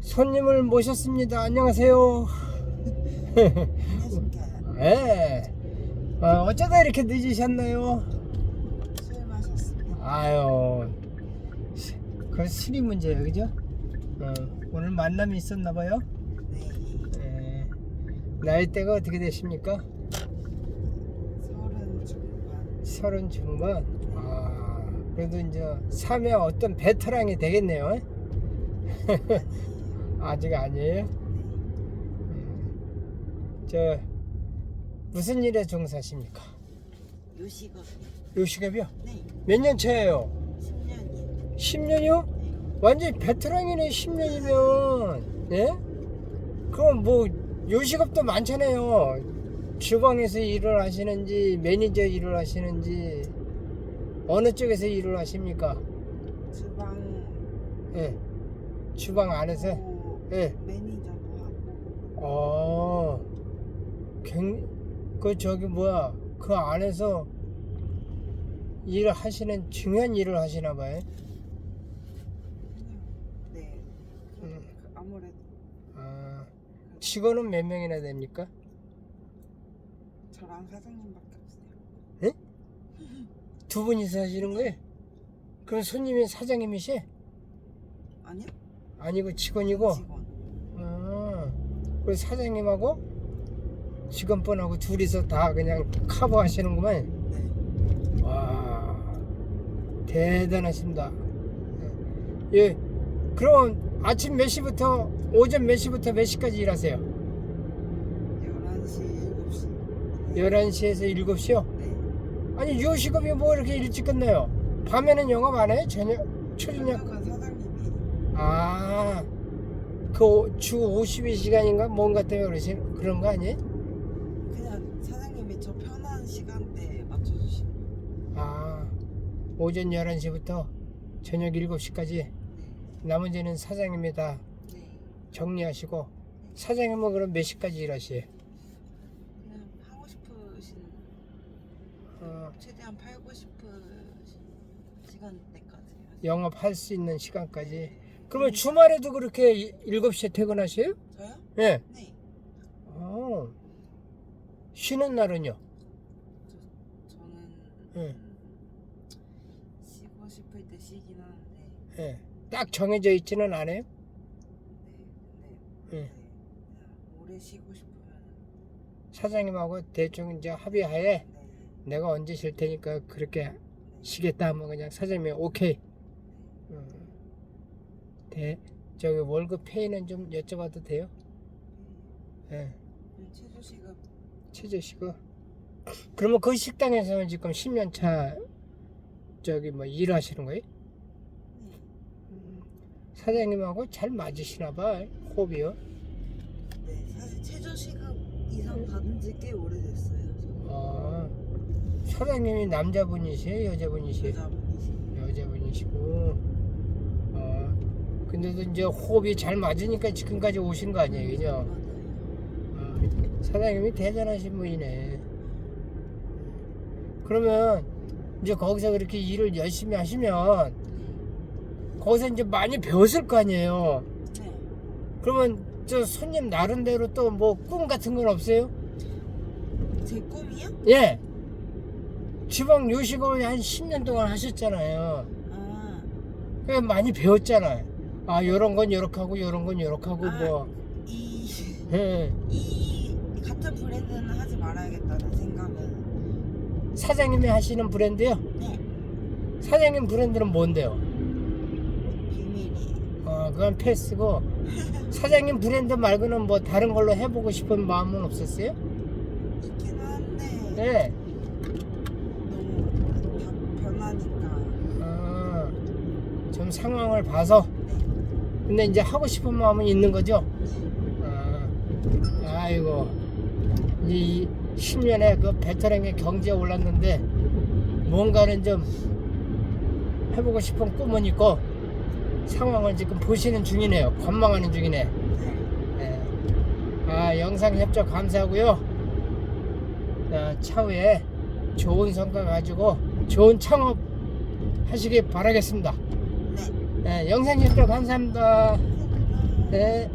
손님을 모셨습니다. 안녕하세요. 안녕하십니까. 예. 어, 어쩌다 이렇게 늦으셨나요? 술 마셨습니다. 아유, 그 술이 문제예요, 그죠? 어, 오늘 만남이 있었나 봐요. 네. 예. 나이대가 어떻게 되십니까? 서른 중반. 서른 중반. 아, 그래도 이제 삶의 어떤 베테랑이 되겠네요. 아 직 아니에요? 음. 저 무슨 일에 종사하십니까? 요식업. 요식업이요? 네. 몇 년 차예요? 10년이. 10년이요? 네. 완전 베테랑이네 10년이면 예? 그럼 뭐 요식업도 많잖아요 주방에서 일을 하시는지 매니저 일을 하시는지 어느 쪽에서 일을 하십니까? 주방. 예. 주방 안에서 하고 예. 매니저도 하고. 어. 굉- 그 저기 뭐야 그 안에서 일을 하시는 중요한 일을 하시나 봐요. 그냥. 네. 그- 음. 그 아무래도 아, 직원은 몇 명이나 됩니까? 저랑 사장님밖에 없어요. 두 분이서 하시는 거예요? 그럼 손님이 사장님이시? 아니요? 아니고 직원이고? 직원. 아, 그 사장님하고 직원분하고 둘이서 다 그냥 커버 하시는구만. 네. 와, 대단하십니다. 예, 그럼 아침 몇 시부터, 오전 몇 시부터 몇 시까지 일하세요? 11시, 7시. 11시에서 7시요? 네. 아니, 요식업이 뭐 이렇게 일찍 끝나요? 밤에는 영업 안 해요? 저녁, 초저녁? 사장님이. 아, 그 주 52시간인가 뭔가 때문에 그러신 그런 거 아니에요? 그냥 사장님이 저 편한 시간대에 맞춰주시면. 아, 오전 11시부터 저녁 7시까지 나머지는 사장님이 다 네. 정리하시고 사장님은 그럼 몇 시까지 일하시에요? 그냥 하고 싶으신 어, 최대한 팔고 싶은 시간대까지 영업할 수 있는 시간까지. 그러면 주말에도 그렇게 7시에 퇴근하세요? 저요? 예. 네 어. 쉬는 날은요? 저는 예. 음, 쉬고 싶을 때 쉬긴 하는데 예. 딱 정해져 있지는 않아요? 네 예. 근데 네, 그냥 오래 쉬고 싶으면 사장님하고 대충 이제 합의하에 네, 내가 언제 쉴 테니까 그렇게 쉬겠다 하면 그냥 사장님이 오케이. 음. 대 저기 월급 페이는 좀 여쭤봐도 돼요? 예. 네, 최저 시급 최저시고. 그러면 그 식당에서는 지금 10년 차 저기 뭐 일하시는 거예요? 네. 사장님하고 잘 맞으시나 봐. 호비요. 네 사실 최저 시급 이상 받은 지 꽤 오래됐어요 저 아. 사장님이 남자분이세요? 여자분이세요? 여자분이시 여자분이시고. 어. 근데도 이제 호흡이 잘 맞으니까 지금까지 오신 거 아니에요, 그죠? 어, 사장님이 대단하신 분이네. 그러면 이제 거기서 그렇게 일을 열심히 하시면 거기서 이제 많이 배웠을 거 아니에요. 네 그러면 저 손님 나름대로 또 뭐 꿈 같은 건 없어요? 제 꿈이요? 예. 주방 요식업을 한 10년 동안 하셨잖아요. 아그 많이 배웠잖아요. 아, 요런 건 요렇게 하고 요런 건 요렇게 하고 아. 뭐. 이, 예. 이 같은 브랜드는 하지 말아야겠다는 생각은 사장님이 하시는 브랜드요? 네 사장님 브랜드는 뭔데요? 비밀이에요 어, 그건 패스고 사장님 브랜드 말고는 뭐 다른 걸로 해보고 싶은 마음은 없었어요? 있긴 한데 네. 너무 바- 변하니까 아, 좀 상황을 봐서 네. 근데 이제 하고 싶은 마음은 있는 거죠? 아, 아이고 이 10년에 그 베테랑의 경제에 올랐는데 뭔가는 좀 해보고 싶은 꿈은 있고 상황을 지금 보시는 중이네요. 관망하는 중이네. 네. 아, 영상 협조 감사하고요. 자, 차후에 좋은 성과 가지고 좋은 창업 하시기 바라겠습니다. 네. 네, 영상 감사합니다. 감사합니다. 네.